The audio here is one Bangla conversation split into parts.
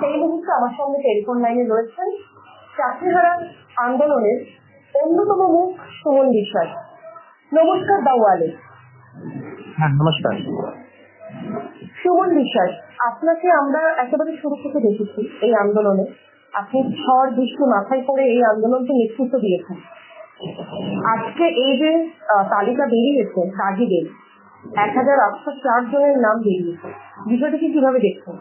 সেই মুহূর্তে আমার সঙ্গে টেলিফোন লাইনে রয়েছেন চাকরিহারা আন্দোলনের অন্যতম মুখ সুমন বিশ্বাস। নমস্কার দাওয়ালে। হ্যাঁ নমস্কার। সুমন বিশ্বাস আপনাকে আমরা একেবারে শুরু থেকে দেখেছি এই আন্দোলনে। আপনি ঝড় বৃষ্টি মাথায় করে এই আন্দোলনকে নেতৃত্ব দিয়েছেন। আজকে এই যে তালিকা বেরিয়েছে কাজীদের এক হাজার আটশো চার জনের নাম বেরিয়েছে। বিষয়টিকে কীভাবে দেখছেন?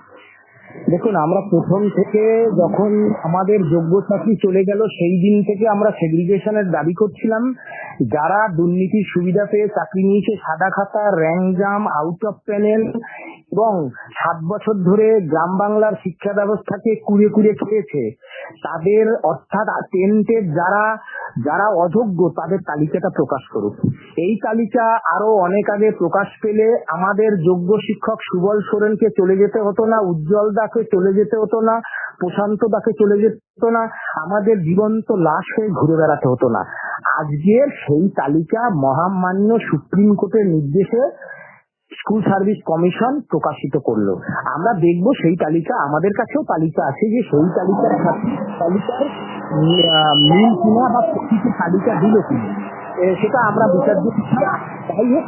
দেখুন, আমরা প্রথম থেকে যখন আমাদের যোগ্য চাকরি চলে গেল, সেই দিন থেকে আমরা সেগ্রিগেশনের দাবি করছিলাম। যারা দুর্নীতির সুবিধা পেয়ে চাকরি নিয়েছে, সাদা খাতা র্যাংজাম আউট অফ প্যানেল এবং সাত বছর ধরে গ্রাম বাংলার শিক্ষা ব্যবস্থাকে কুড়ে কুড়ে খেয়েছে। তাদের অর্থাৎ টেন্টের যারা যারা অযোগ্য, তাদের তালিকাটা প্রকাশ করুক। এই তালিকা আরও অনেক আগে প্রকাশ পেলে আমাদের যোগ্য শিক্ষক সুবল সোরেনকে চলে যেতে হতো না, উজ্জ্বল দাকে চলে যেতে হতো না, প্রশান্ত দাকে চলে যেতে হতো না, আমাদের জীবন্ত লাশ হয়ে ঘুরে বেড়াতে হতো না। আজকের সেই তালিকা মহামান্য সুপ্রিম কোর্টের নির্দেশে স্কুল সার্ভিস কমিশন প্রকাশিত করল। আমরা দেখব সেই তালিকা আমাদের কাছেও তালিকা আছে যে সেই তালিকার তালিকার মিল কিনা বা তালিকা দিল কিনা সেটা আমরা বিচার্য করছি। যাই হোক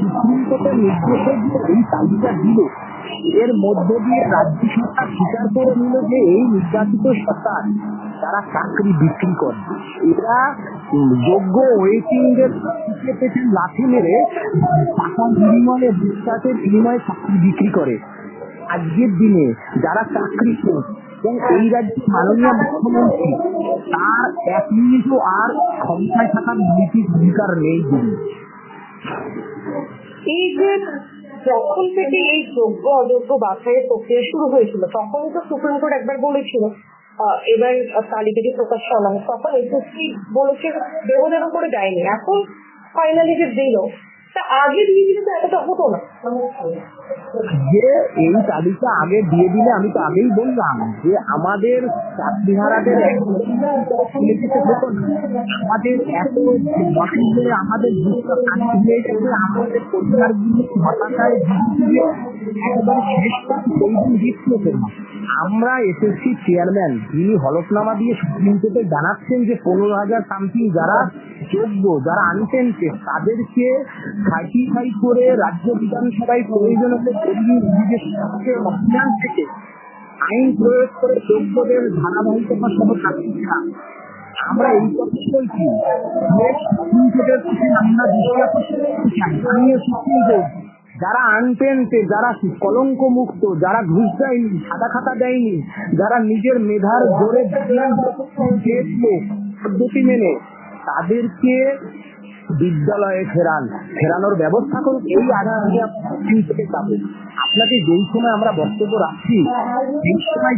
সুপ্রিম কোর্টের নির্দেশে যে এই তালিকা দিল এর মধ্য দিয়ে রাজ্য সরকার স্বীকার করে নিল যে এই নির্বাচিত সরকার তারা চাকরি বিক্রি করে এরা যোগ্য ওয়েটিং এর লাঠি মেরে টাকার বিনিময়ে বিশ্বাসের বিনিময়ে চাকরি বিক্রি করে আজকের দিনে যারা চাকরি করে এবং এই মাননীয় মুখ্যমন্ত্রী, তার এক আর ক্ষমতায় থাকার নীতি অধিকার নেই তিনি এই যে যখন থেকে এই যোগ্য, অযোগ্য বাছাইয়ের প্রক্রিয়া শুরু হয়েছিল, তখনই তো সুপ্রিম কোর্ট একবার বলেছিল এবার তালিকাটি প্রকাশ করা হয় তখন এসএসসি বলেছে দেহ করে দেয়নি। এখন ফাইনালি যে দিল, তা আগে দিয়ে দিলে তো এতটা হতো না। যে এই তালিকা আগে দিয়ে দিলে আমি তো আগেই বললাম যে আমাদের চাকরিহারাদের। আমাদের এত বছর আমাদের আমাদের। আমরা এসএসসি চেয়ারম্যান তিনি হলফনামা দিয়ে সুপ্রিম কোর্টে জানাচ্ছেন যে পনেরো হাজার সামথিং যারা যোগ্য, যারা আনটেন্টেড তাদেরকে সার্টিফাই করে রাজ্য বিধানসভায় প্রয়োজন অভিযান থেকে আইন প্রয়োগ করে যোগ্যদের ধারাবাহিকতা সহ। আমরা এই কথা বলছি। যারা আনটেন্টে যারা কলঙ্ক মুক্ত যারা ঘুষ দেয়নি, সাদা খাতা দেয়নি, যারা নিজের মেধার জোরে পদ্ধতি মেনে, তাদেরকে বিদ্যালয়ে ফেরান। ফেরানোর ব্যবস্থা করুন, এই সুপ্রিম কোর্টে যাব। আপনাকে যেই সময় আমরা বক্তব্য রাখছি, সেই সময়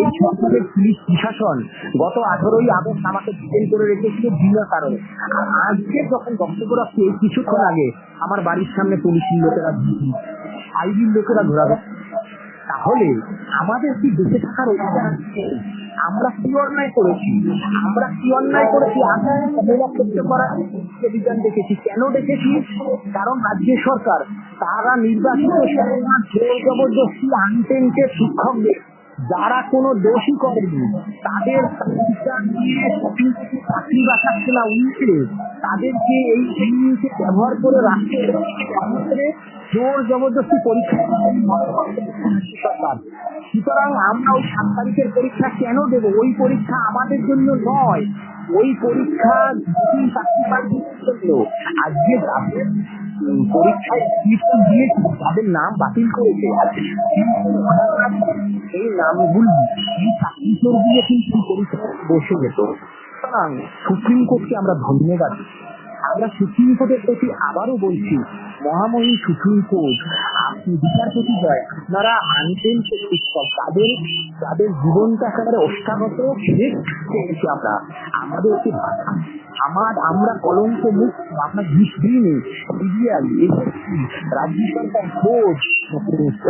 এই সরকারের পুলিশ প্রশাসন গত আঠারোই আগস্ট আমাকে ডিটেন করে রেখেছিল বিনা কারণে। আর আজকে যখন বক্তব্য রাখছি, এই কিছুক্ষণ আগে আমার বাড়ির সামনে পুলিশের লোকেরা আইবির লোকেরা ঘোরাবে। তাহলে আমাদের কি বেঁচে থাকার অধিকার আমরা কি অন্যায় করেছি? আমরা কি অন্যায় করেছি? আমরা অভিযান দেখেছি। কেন দেখেছি? কারণ রাজ্য সরকার তারা নির্বাচিত জোর জবরদস্তি আনটেন্টেড শিক্ষকদের যারা কোনো দোষী করেনি, তাদের তালিকা দিয়ে চাকরি না উল্টে তাদেরকে এই ব্যবহার করে রাষ্ট্রের জোর জবরদস্তি পরীক্ষা। সুতরাং আমরা ওই সাত তারিখের পরীক্ষা কেন দেব? ওই পরীক্ষা আমাদের জন্য নয়। ওই পরীক্ষা জন্য আজকে যাদের পরীক্ষায় দিয়েছে তাদের নাম বাতিল করেছে। এই নামগুলি এই চাকরি দিয়ে কিন্তু পরীক্ষায় বসে যেত। সুতরাং সুপ্রিম কোর্টকে আমরা ধন্যবাদ দিই। আমরা সুপ্রিম কোর্টের প্রতি আবারও বলছি, মহামহিম সুপ্রিম কোর্ট, আপনি বিচারপতি জয় আপনারা আনতেন শিক্ষক তাদের তাদের জীবনটা একেবারে অষ্টাগত, শেষ আমরা আমাদের বাঁচান। আমার আমরা কলঙ্ক মুখ আমরা দিইনি সিবিআই রাজ্য সরকার court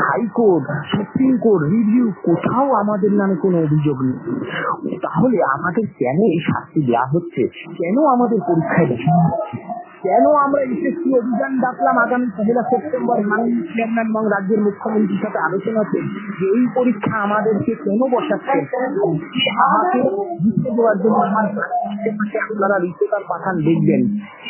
high court, supreme court, review, কোথাও আমাদের নামে কোনো অভিযোগ নেই। তাহলে আমাদের কেন এই শাস্তি দেওয়া হচ্ছে? কেন আমাদের পরীক্ষায় দেখা হচ্ছে কেন আমরা এসএসসি অভিযান ডাকলাম আগামী পহেলা সেপ্টেম্বর মাননীয় চেয়ারম্যান এবং রাজ্যের মুখ্যমন্ত্রীর সাথে আলোচনা আলোচনাতে যে এই পরীক্ষা আমাদেরকে কেন বসাচ্ছে? আমাকে লিখতে দেওয়ার জন্য আমার আপনারা রিপোর্টার পাঠান, দেখবেন।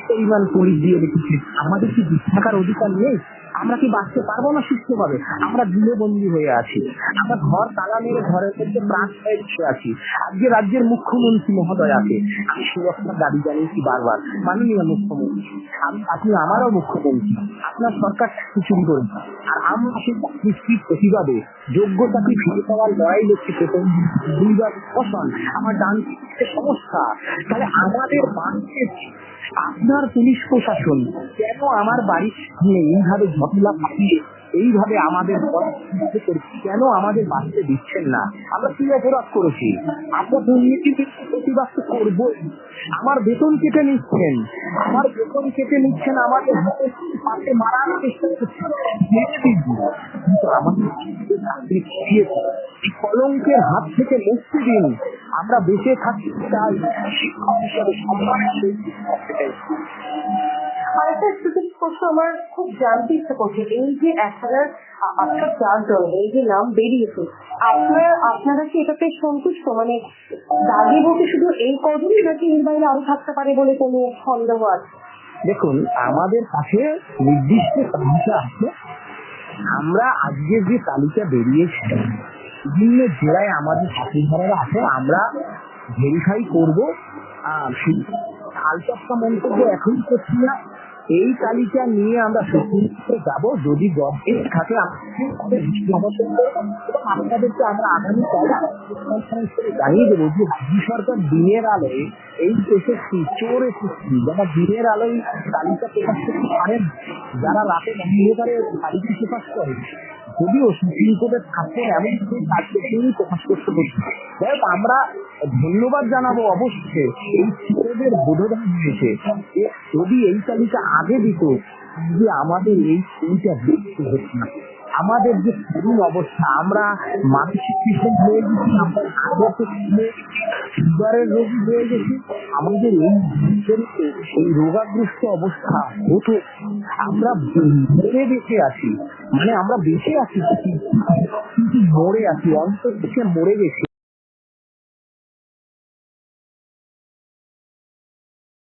পরিমাণ পুলিশ দিয়ে রেখেছে আমাদের কি থাকার অধিকার নেই? আমরা কি বাঁচতে পারব না সুস্থভাবে? আমরা দিলে বন্দী হয়ে আছি। আমরা ঘর তালা মেরে ঘরের মধ্যে প্রাণ হয়ে বসে আছি। আজকে রাজ্যের মুখ্যমন্ত্রী মহোদয় আছে। আমি সুরক্ষার দাবি জানিয়েছি বারবার। মাননীয় মুখ্যমন্ত্রী আপনি আমারও মুখ্যমন্ত্রী। আপনার সরকার চাকরি চুরি করেছে আর আমরা সেই চাকরির প্রতিবাদে যোগ্য চাকরি ফিরে পাওয়ার লড়াই লক্ষ্যে প্রথম দুইবার ফসল আমার ডান সমস্যা তাহলে আমাদের বাড়িতে আপনার পুলিশ প্রশাসন কেন আমার বাড়ির সামনে এইভাবে ঝটলা পাঠিয়ে এইভাবে আমাদের কেন আমাদের বাঁচতে দিচ্ছেন না? আমরা কি অপরাধ করেছি? আমরা বিরুদ্ধে প্রতিবাদ তো করবোই। আমার বেতন কেটে নিচ্ছেন। আমার বেতন কেটে নিচ্ছেন আমাদের হাতে পাশে মারার চেষ্টা করছেন। কিন্তু আমাদের চাকরি কলঙ্কের হাত থেকে মুক্তি দিন। আমরা বেঁচে থাকতে চাই। আরেকটা স্পেসিফিক প্রশ্ন আমার খুব জানতে ইচ্ছা করছে। এই যে এক হাজার আটশো চারজন এই যে নাম বেরিয়েছে আপনারা আপনারা কি এটাতে সন্তুষ্ট? মানে দাবি বলতে শুধু এই কজনই নাকি এর বাইরে আরও থাকতে পারে বলে কোনো সন্দেহ আছে? দেখুন আমাদের কাছে নির্দিষ্ট তালিকা আছে। আমরা আজকে যে তালিকা বেরিয়েছে বিভিন্ন জেলায় আমাদের চাকরিধারারা আছে, আমরা ভেরিফাই করব। আলটপটা মন্তব্য এখন করছি না। এই তালিকা নিয়ে আমরা সুপ্রিম যাব, যদি গভর্নমেন্ট এবং আপনাদেরকে আমরা আগামীকাল জানিয়ে দেবো যে রাজ্য সরকার দিনের আলোয় এই এসএসসি চোর এসএসসি যারা দিনের আলোয় তালিকা প্রকাশ করতে পারেন, যারা রাতে অন্ধকারে তালিকা প্রকাশ করে যদিও সুপ্রিম কোর্টের সাথে এমন কিছু তাদেরকেই প্রকাশ করতে হচ্ছে যাই আমরা ধন্যবাদ জানাব অবশ্যই এই ছেলেদের বোধদান হয়েছে যদি এই তালিকা আগে দিত যে আমাদের এই ছবিটা দেখতে হচ্ছে না। আমাদের যে করুণ অবস্থা, আমরা মানসিক পেশেন্ট হয়ে গেছি, আমরা সুগারের রোগী হয়ে গেছি, আমাদের এই শরীরে এই রোগাগ্রস্ত অবস্থা হতো। আমরা মরে বেঁচে আছি মানে আমরা বেঁচে আছি, কিন্তু মরে আছি, অন্তর থেকে মরে গেছি।